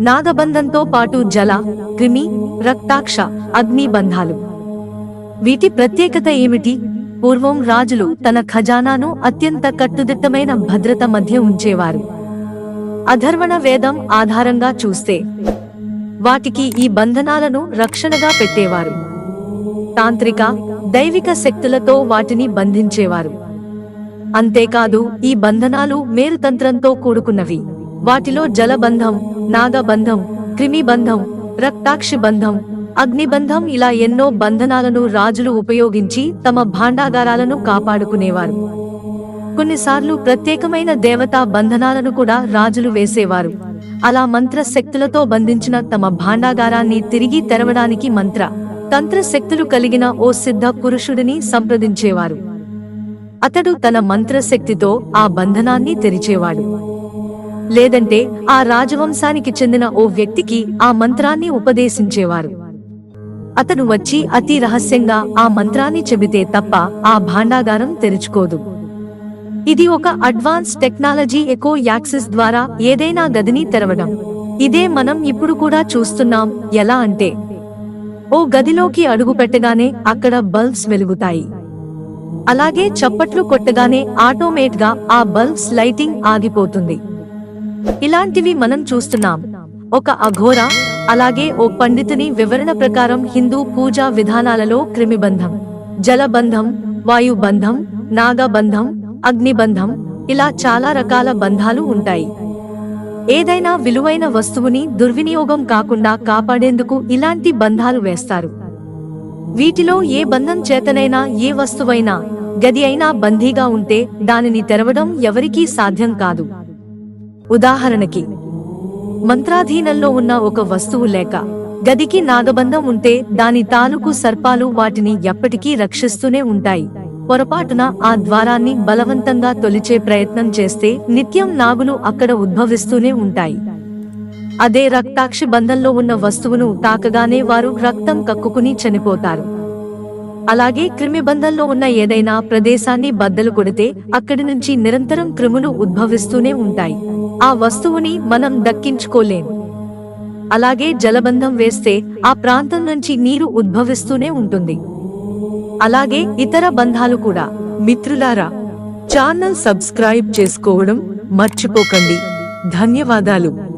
నాగబంధంతో పాటు జల క్రిమి రక్తాక్ష అగ్ని బంధాలు. వీటి ప్రత్యేకత ఏమిటి? పూర్వం రాజులు తన ఖజానాను అత్యంత కట్టుదిట్టమైన భద్రత మధ్య ఉంచేవారు. అధర్వణ వేదం ఆధారంగా చూస్తే వాటికి ఈ బంధనాలను రక్షణగా పెట్టేవారు. తాంత్రిక దైవిక శక్తులతో వాటిని బంధించేవారు. అంతేకాదు ఈ బంధనాలు మేరుతంత్రంతో కూడుకున్నవి. వాటిలో జలబంధం నాగబంధం క్రిమిబంధం రక్తాక్షి బంధం అగ్నిబంధం ఇలా ఎన్నో బంధనాలను రాజులు ఉపయోగించి తమ భాండాగారాలను కాపాడుకునేవారు. కొన్నిసార్లు ప్రత్యేకమైన దేవతా బంధనాలను కూడా రాజులు వేసేవారు. అలా మంత్ర శక్తులతో బంధించిన తమ భాండాగారాన్ని తిరిగి తెరవడానికి మంత్ర తంత్ర శక్తులు కలిగిన ఓ సిద్ధ పురుషుడిని సంప్రదించేవారు. అతడు తన మంత్రశక్తితో ఆ బంధనాన్ని తెరిచేవాడు. లేదంటే ఆ రాజవంశానికి చెందిన ఓ వ్యక్తికి ఆ మంత్రాన్ని ఉపదేశించేవారు. అతను వచ్చి అతి రహస్యంగా ఆ మంత్రాన్ని చెబితే తప్ప ఆ భాండాగారం తెరుచుకోదు. ఇది ఒక అడ్వాన్స్ టెక్నాలజీ ఎకో యాక్సెస్ ద్వారా ఏదైనా గదిని తెరవడం. ఇదే మనం ఇప్పుడు కూడా చూస్తున్నాం ఎలా అంటే. ఓ గదిలోకి అడుగు పెట్టగానే అక్కడ బల్బ్స్ వెలుగుతాయి. అలాగే చప్పట్లు కొట్టగానే ఆటోమేట్గా ఆ బల్బ్స్ లైటింగ్ ఆగిపోతుంది. ఇలాంటివి మనం చూస్తున్నాం. ఒక అఘోర అలాగే ఓ పండితుని వివరణ ప్రకారం హిందూ పూజా విధానాలలో క్రిమిబంధం. జలబంధం వాయుబంధం నాగబంధం అగ్నిబంధం ఇలా చాలా రకాల బంధాలు ఉంటాయి. ఏదైనా విలువైన వస్తువుని దుర్వినియోగం కాకుండా కాపాడేందుకు ఇలాంటి బంధాలు వేస్తారు. వీటిలో ఏ బంధం చేతనైనా ఏ వస్తువైనా గది అయినా బందీగా ఉంటే దానిని తెరవడం ఎవరికీ సాధ్యం కాదు. ఉదాహరణకి మంత్రాధీనంలో ఉన్న ఒక వస్తువు లేక గదికి నాగబంధం ఉంటే దాని తాలూకు సర్పాలు వాటిని ఎప్పటికీ రక్షిస్తూనే ఉంటాయి. పొరపాటున ఆ ద్వారాన్ని బలవంతంగా తొలిచే ప్రయత్నం చేస్తే నిత్యం నాగులు అక్కడ ఉద్భవిస్తూనే ఉంటాయి. అదే రక్తాక్షి బంధంలో ఉన్న వస్తువును తాకగానే వారు రక్తం కక్కుకుని చనిపోతారు. అలాగే క్రిమిబంధంలో ఉన్న ఏదైనా ప్రదేశాన్ని బద్దలు కొడితే అక్కడి నుంచి నిరంతరం క్రిములు ఉద్భవిస్తూనే ఉంటాయి. ఆ వస్తువుని మనం దక్కించుకోలేం. అలాగే జలబంధం వేస్తే ఆ ప్రాంతం నుంచి నీరు ఉద్భవిస్తూనే ఉంటుంది. అలాగే ఇతర బంధాలు కూడా. మిత్రులారా ఛానల్ సబ్స్క్రైబ్ చేసుకోవడం మర్చిపోకండి. ధన్యవాదాలు.